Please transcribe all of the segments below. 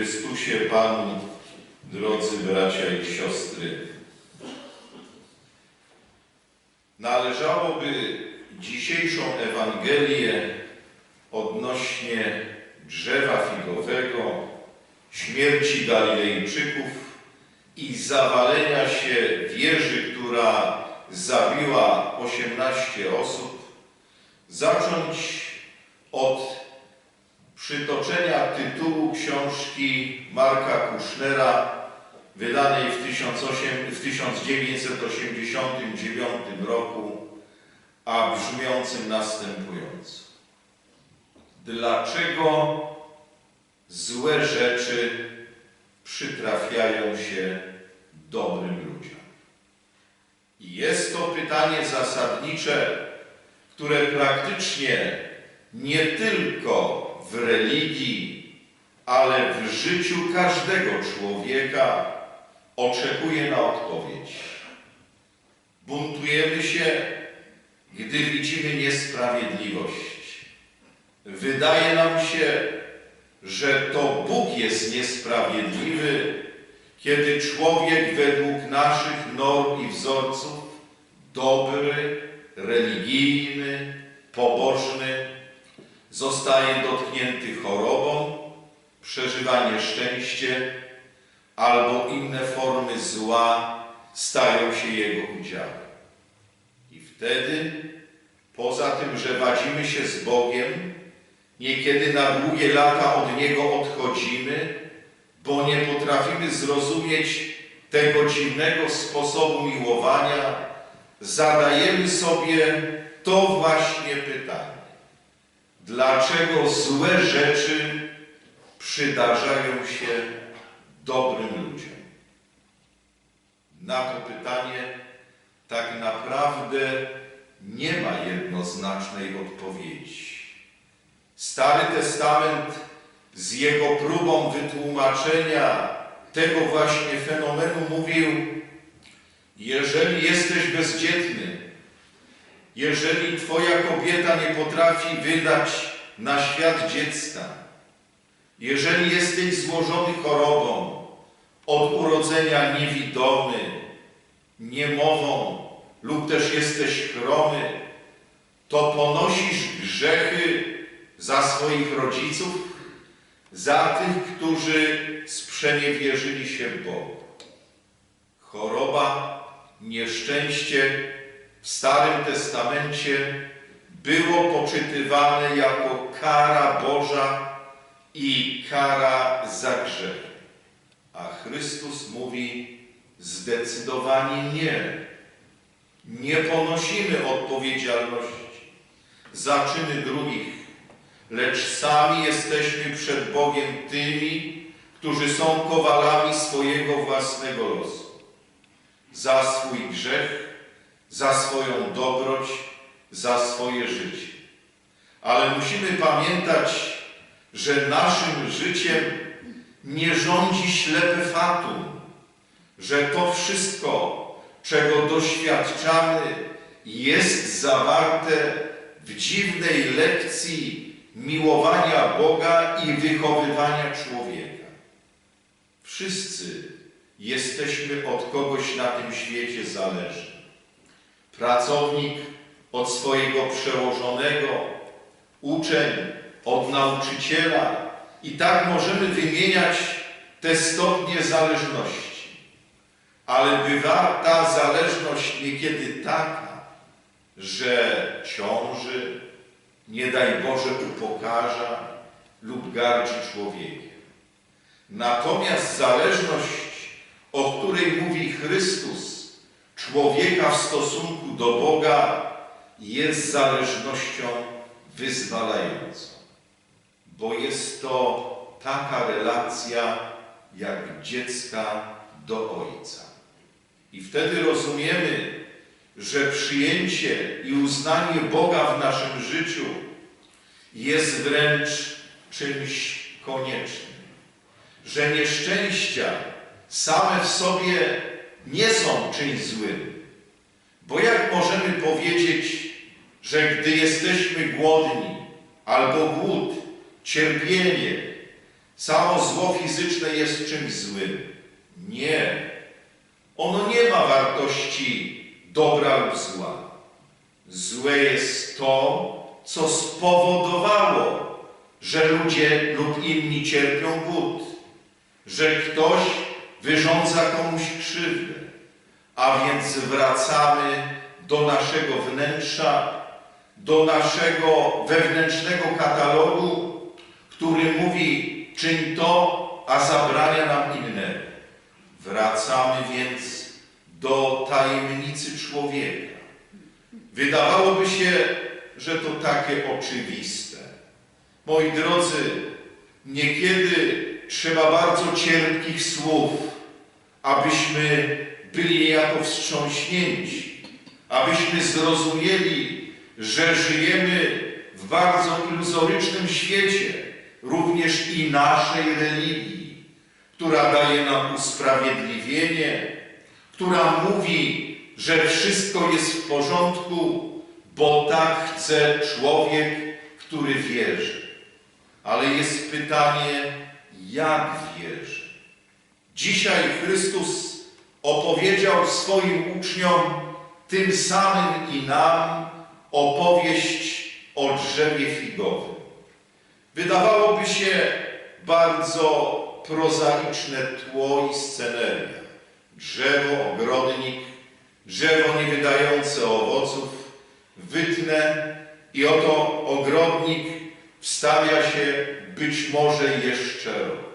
Chrystusie Panu, drodzy bracia i siostry. Należałoby dzisiejszą Ewangelię odnośnie drzewa figowego, śmierci Galilejczyków i zawalenia się wieży, która zabiła 18 osób, zacząć od przytoczenia tytułu książki Marka Kusznera, wydanej w, 1800 w 1989 roku, a brzmiącym następująco. Dlaczego złe rzeczy przytrafiają się dobrym ludziom? I jest to pytanie zasadnicze, które praktycznie nie tylko w religii, ale w życiu każdego człowieka oczekuje na odpowiedź. Buntujemy się, gdy widzimy niesprawiedliwość. Wydaje nam się, że to Bóg jest niesprawiedliwy, kiedy człowiek według naszych norm i wzorców dobry, religijny, pobożny zostaje dotknięty chorobą, przeżywa nieszczęście albo inne formy zła stają się jego udziałem. I wtedy, poza tym, że wadzimy się z Bogiem, niekiedy na długie lata od Niego odchodzimy, bo nie potrafimy zrozumieć tego dziwnego sposobu miłowania, zadajemy sobie to właśnie pytanie. Dlaczego złe rzeczy przydarzają się dobrym ludziom? Na to pytanie tak naprawdę nie ma jednoznacznej odpowiedzi. Stary Testament z jego próbą wytłumaczenia tego właśnie fenomenu mówił, jeżeli jesteś bezdzietny, jeżeli Twoja kobieta nie potrafi wydać na świat dziecka, jeżeli jesteś złożony chorobą, od urodzenia niewidomy, niemową lub też jesteś chromy, to ponosisz grzechy za swoich rodziców, za tych, którzy sprzeniewierzyli się Bogu. Choroba, nieszczęście w Starym Testamencie było poczytywane jako kara Boża i kara za grzech. A Chrystus mówi zdecydowanie nie. Nie ponosimy odpowiedzialności za czyny drugich, lecz sami jesteśmy przed Bogiem tymi, którzy są kowalami swojego własnego losu. Za swój grzech, za swoją dobroć, za swoje życie. Ale musimy pamiętać, że naszym życiem nie rządzi ślepy fatum, że to wszystko, czego doświadczamy, jest zawarte w dziwnej lekcji miłowania Boga i wychowywania człowieka. Wszyscy jesteśmy od kogoś na tym świecie zależni. Pracownik od swojego przełożonego, uczeń od nauczyciela i tak możemy wymieniać te stopnie zależności. Ale bywa ta zależność niekiedy taka, że ciąży, nie daj Boże upokarza lub gardzi człowiekiem. Natomiast zależność, o której mówi Chrystus, człowieka w stosunku do Boga, jest zależnością wyzwalającą, bo jest to taka relacja jak dziecka do ojca. I wtedy rozumiemy, że przyjęcie i uznanie Boga w naszym życiu jest wręcz czymś koniecznym. Że nieszczęścia same w sobie nie są czymś złym. Bo jak możemy powiedzieć, że gdy jesteśmy głodni albo głód, cierpienie, Samo zło fizyczne jest czymś złym. Nie. Ono nie ma wartości dobra lub zła. Złe jest to, co spowodowało, że ludzie lub inni cierpią głód, że ktoś wyrządza komuś krzywdę, a więc wracamy do naszego wnętrza, do naszego wewnętrznego katalogu, który mówi czyń to, a zabrania nam innego. Wracamy więc do tajemnicy człowieka. Wydawałoby się, że to takie oczywiste. Moi drodzy, niekiedy trzeba bardzo cierpkich słów, abyśmy byli niejako wstrząśnięci, abyśmy zrozumieli, że żyjemy w bardzo iluzorycznym świecie, również i naszej religii, która daje nam usprawiedliwienie, która mówi, że wszystko jest w porządku, bo tak chce człowiek, który wierzy. Ale jest pytanie, jak wierzy? Dzisiaj Chrystus opowiedział swoim uczniom, tym samym i nam, opowieść o drzewie figowym. Wydawałoby się bardzo prozaiczne tło i sceneria. Drzewo, ogrodnik, drzewo nie wydające owoców, wytnę i oto ogrodnik wstawia się być może jeszcze rok.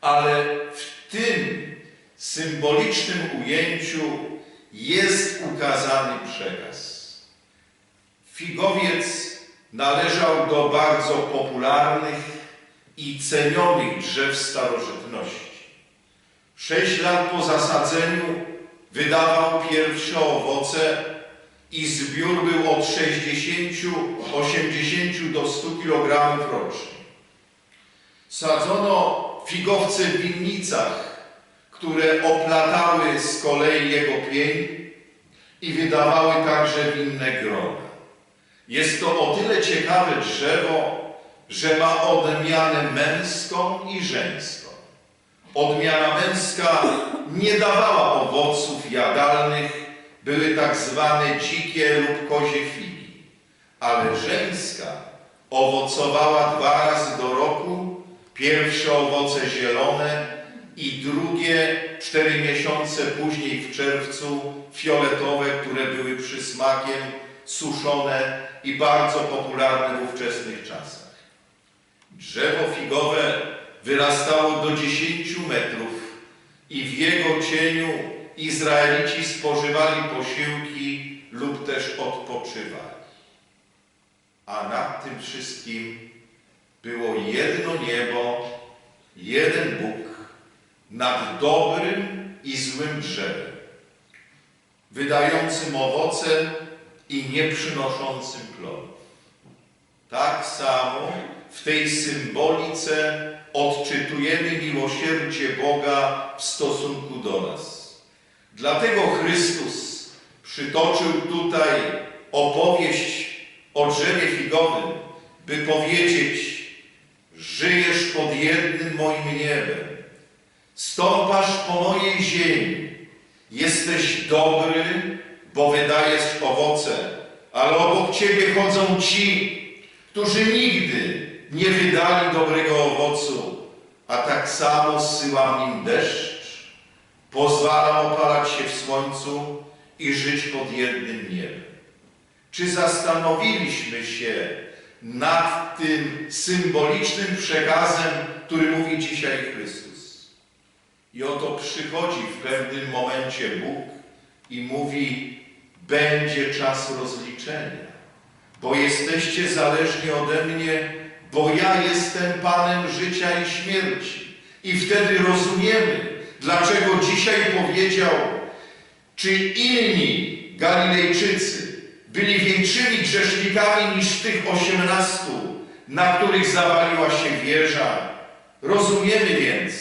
Ale w tym symbolicznym ujęciu jest ukazany przekaz. Figowiec należał do bardzo popularnych i cenionych drzew starożytności. Sześć lat po zasadzeniu wydawał pierwsze owoce i zbiór był od 60, 80 do 100 kg rocznie. Sadzono figowce w winnicach, które oplatały z kolei jego pień i wydawały także winne grona. Jest to o tyle ciekawe drzewo, że ma odmianę męską i żeńską. Odmiana męska nie dawała owoców jadalnych, były tak zwane dzikie lub kozie figi, ale żeńska owocowała dwa razy do roku, pierwsze owoce zielone i drugie cztery miesiące później w czerwcu fioletowe, które były przysmakiem, suszone i bardzo popularne w ówczesnych czasach. Drzewo figowe wyrastało do 10 metrów i w jego cieniu Izraelici spożywali posiłki lub też odpoczywali. A nad tym wszystkim było jedno niebo, jeden Bóg nad dobrym i złym drzewem, wydającym owoce i nie przynoszącym plonów. Tak samo w tej symbolice odczytujemy miłosierdzie Boga w stosunku do nas. Dlatego Chrystus przytoczył tutaj opowieść o drzewie figowym, by powiedzieć, żyjesz pod jednym moim niebem, stąpasz po mojej ziemi, jesteś dobry, bo wydajesz owoce, ale obok Ciebie chodzą ci, którzy nigdy nie wydali dobrego owocu, a tak samo zsyłam im deszcz, pozwalam opalać się w słońcu i żyć pod jednym niebem. Czy zastanowiliśmy się nad tym symbolicznym przekazem, który mówi dzisiaj Chrystus? I oto przychodzi w pewnym momencie Bóg i mówi, będzie czas rozliczenia, bo jesteście zależni ode mnie, bo ja jestem Panem życia i śmierci. I wtedy rozumiemy, dlaczego dzisiaj powiedział, czy inni Galilejczycy byli większymi grzesznikami niż tych osiemnastu, na których zawaliła się wieża. Rozumiemy więc,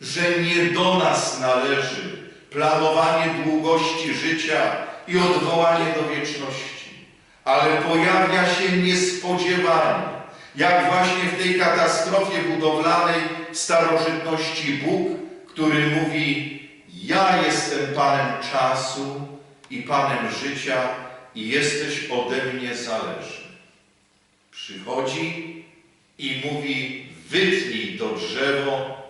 że nie do nas należy planowanie długości życia i odwołanie do wieczności, ale pojawia się niespodziewanie Jak właśnie w tej katastrofie budowlanej starożytności Bóg, który mówi: Ja jestem Panem czasu i Panem życia, i jesteś ode mnie zależny. Przychodzi i mówi: Wytnij to drzewo,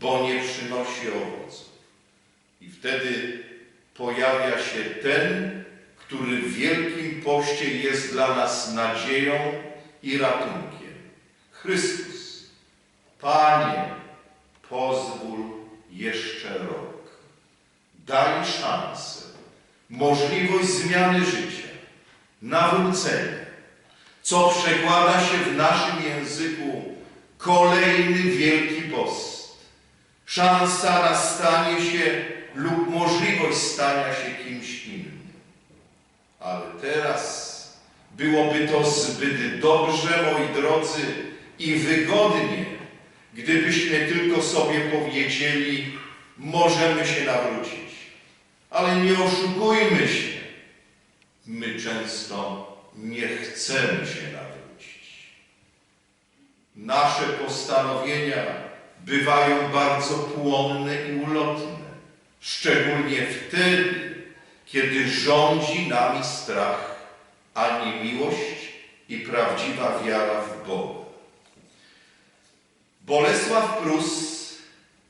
bo nie przynosi owoców. I wtedy pojawia się ten, który w Wielkim Poście jest dla nas nadzieją i ratunkiem. Chrystus. Panie, pozwól jeszcze rok. Daj szansę, możliwość zmiany życia, nawrócenia, co przekłada się w naszym języku kolejny Wielki Post. Szansa na stanie się lub możliwość stania się kimś innym. Ale teraz byłoby to zbyt dobrze, moi drodzy, i wygodnie, gdybyśmy tylko sobie powiedzieli, możemy się nawrócić. Ale nie oszukujmy się. My często nie chcemy się nawrócić. Nasze postanowienia bywają bardzo płonne i ulotne, szczególnie wtedy, kiedy rządzi nami strach, a nie miłość i prawdziwa wiara w Boga. Bolesław Prus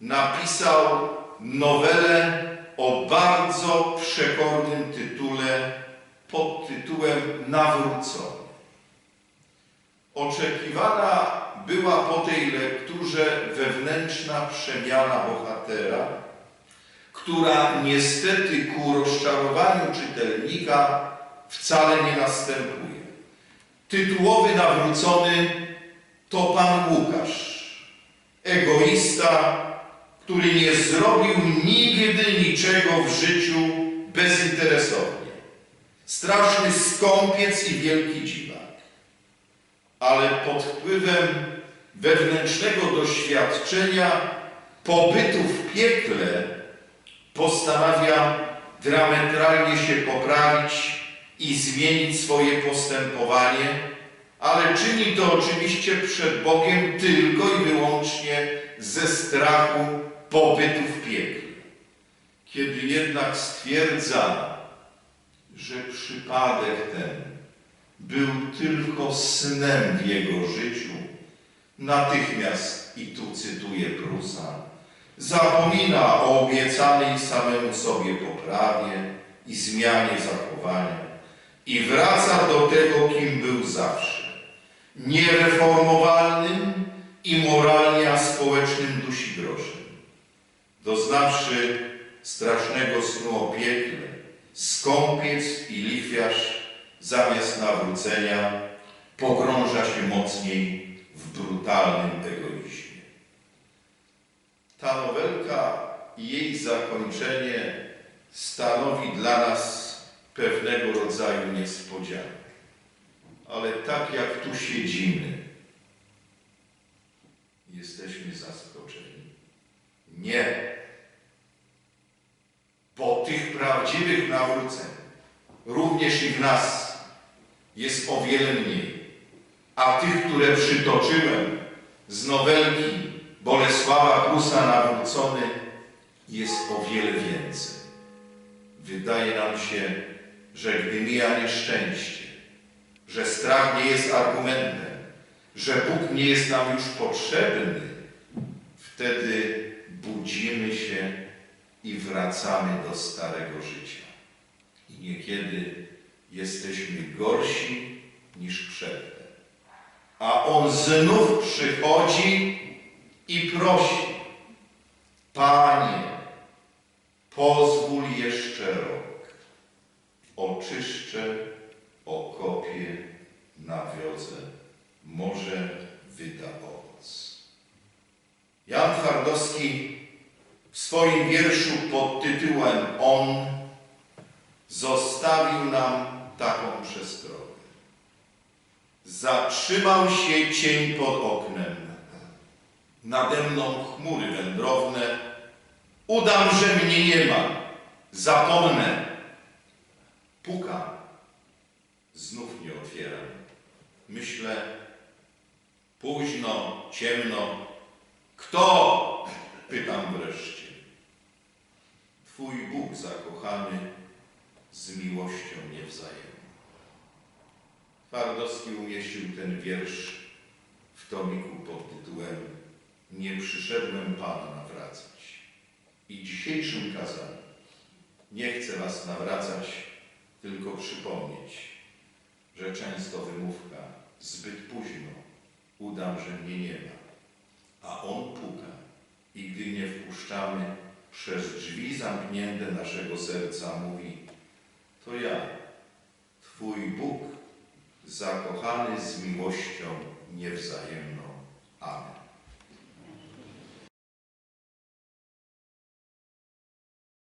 napisał nowelę o bardzo przekornym tytule pod tytułem Nawrócony. Oczekiwana była po tej lekturze wewnętrzna przemiana bohatera, która niestety ku rozczarowaniu czytelnika wcale nie następuje. Tytułowy nawrócony to Pan Łukasz, egoista, który nie zrobił nigdy niczego w życiu bezinteresownie. Straszny skąpiec i wielki dziwak. Ale pod wpływem wewnętrznego doświadczenia pobytu w piekle postanawia diametralnie się poprawić i zmienić swoje postępowanie, ale czyni to oczywiście przed Bogiem tylko i wyłącznie ze strachu pobytu w piekle. Kiedy jednak stwierdza, że przypadek ten był tylko snem w jego życiu, natychmiast, i tu cytuję Prusa, zapomina o obiecanej samemu sobie poprawie i zmianie zachowania i wraca do tego, kim był zawsze. Niereformowalnym i moralnie aspołecznym dusi groszem. Doznawszy strasznego snu o piekle, skąpiec i lichwiarz zamiast nawrócenia pogrąża się mocniej w brutalnym egoizmie. Ta nowelka i jej zakończenie stanowi dla nas pewnego rodzaju niespodziankę. Ale tak jak tu siedzimy, jesteśmy zaskoczeni. Nie. Bo tych prawdziwych nawróceń, również i w nas, jest o wiele mniej. A tych, które przytoczyłem z nowelki Bolesława Prusa Nawrócony, jest o wiele więcej. Wydaje nam się, że gdy mija nieszczęście, że strach nie jest argumentem, że Bóg nie jest nam już potrzebny, wtedy budzimy się i wracamy do starego życia. I niekiedy jesteśmy gorsi niż przedtem. A On znów przychodzi i prosi, Panie, pozwól jeszcze rok oczyszczę, okopię, nawiozę, może wyda owoc. Jan Twardowski w swoim wierszu pod tytułem On zostawił nam taką przestrogę. Zatrzymał się cień pod oknem, nade mną chmury wędrowne. Udam, że mnie nie ma, zapomnę, Puka. Znów nie otwieram. Myślę, Późno, ciemno. Kto? Pytam wreszcie. Twój Bóg zakochany z miłością niewzajemną. Twardowski umieścił ten wiersz w tomiku pod tytułem Nie przyszedłem Pana nawracać. I dzisiejszym kazaniem nie chcę Was nawracać, tylko przypomnieć, że często wymówka zbyt późno udam, że mnie nie ma, a On puka i gdy nie wpuszczamy, przez drzwi zamknięte naszego serca mówi to ja, Twój Bóg, zakochany z miłością niewzajemną. Amen.